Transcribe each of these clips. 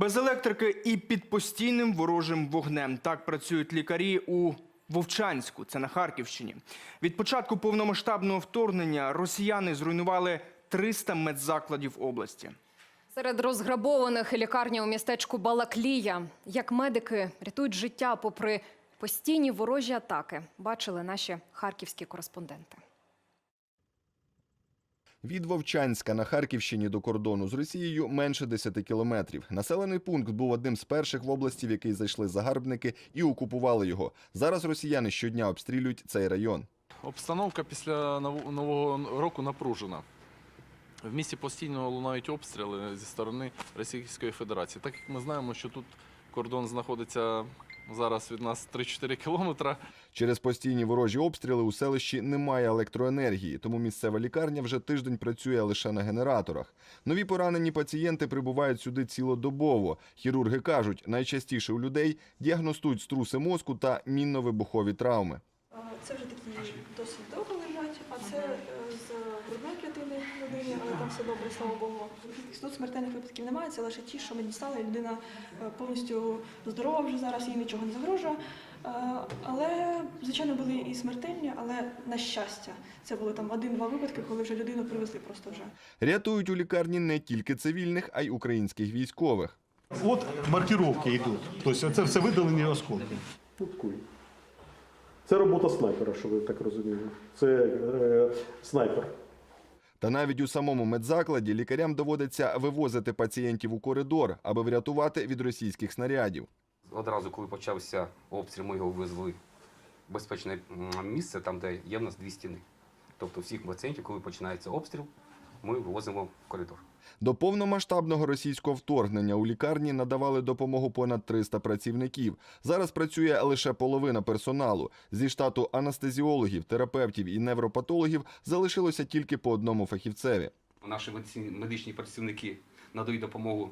Без електрики і під постійним ворожим вогнем. Так працюють лікарі у Вовчанську, це на Харківщині. Від початку повномасштабного вторгнення росіяни зруйнували 300 медзакладів області. Серед розграбованих лікарня у містечку Балаклія. Як медики рятують життя попри постійні ворожі атаки, бачили наші харківські кореспонденти. Від Вовчанська на Харківщині до кордону з Росією менше 10 кілометрів. Населений пункт був одним з перших в області, в який зайшли загарбники і окупували його. Зараз росіяни щодня обстрілюють цей район. Обстановка після нового року напружена. В місті постійно лунають обстріли зі сторони Російської Федерації. Так як ми знаємо, що тут кордон знаходиться зараз від нас 3-4 кілометра. Через постійні ворожі обстріли у селищі немає електроенергії, тому місцева лікарня вже тиждень працює лише на генераторах. Нові поранені пацієнти прибувають сюди цілодобово. Хірурги кажуть, найчастіше у людей діагностують струси мозку та мінно-вибухові травми. Це вже такі досить довго лежать, а це е, з грудної клітини людини, але там все добре, слава Богу. Тут смертельних випадків немає, це лише ті, що ми дістали. Людина е, повністю здорова вже зараз, їй нічого не загрожує. Е, Але, звичайно, були і смертельні, але на щастя, це були там один-два випадки, коли вже людину привезли просто вже. Рятують у лікарні не тільки цивільних, а й українських військових. От маркировки йдуть. Тобто це все видалені осколки. Це робота снайпера, що ви так розумієте. Це е, снайпер. Та навіть у самому медзакладі лікарям доводиться вивозити пацієнтів у коридор, аби врятувати від російських снарядів. Одразу, коли почався обстріл, ми його вивезли в безпечне місце, там, де є в нас дві стіни. Тобто всіх пацієнтів, коли починається обстріл, ми вивозимо в коридор. До повномасштабного російського вторгнення у лікарні надавали допомогу понад 300 працівників. Зараз працює лише половина персоналу. Зі штату анестезіологів, терапевтів і невропатологів залишилося тільки по одному фахівцеві. Наші медичні працівники надають допомогу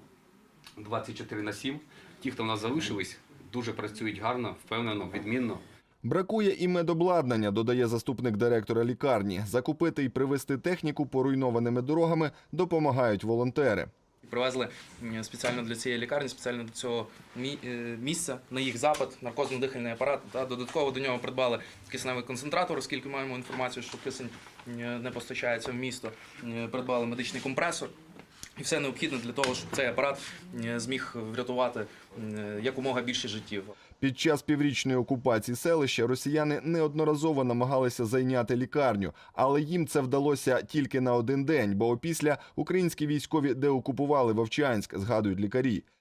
24 на 7. Ті, хто в нас залишились, дуже працюють гарно, впевнено, відмінно. Бракує і медобладнання, додає заступник директора лікарні. Закупити і привезти техніку поруйнованими дорогами допомагають волонтери. Привезли спеціально для цієї лікарні, спеціально до цього е, місця на їх запит, наркозно-дихальний апарат. Та додатково до нього придбали кисневий концентратор, оскільки маємо інформацію, що кисень не постачається в місто. Придбали медичний компресор. І все необхідне для того, щоб цей апарат зміг врятувати якомога більше життів. Під час піврічної окупації селища росіяни неодноразово намагалися зайняти лікарню, але їм це вдалося тільки на один день, бо опісля українські військові деокупували Вовчанськ, згадують лікарі.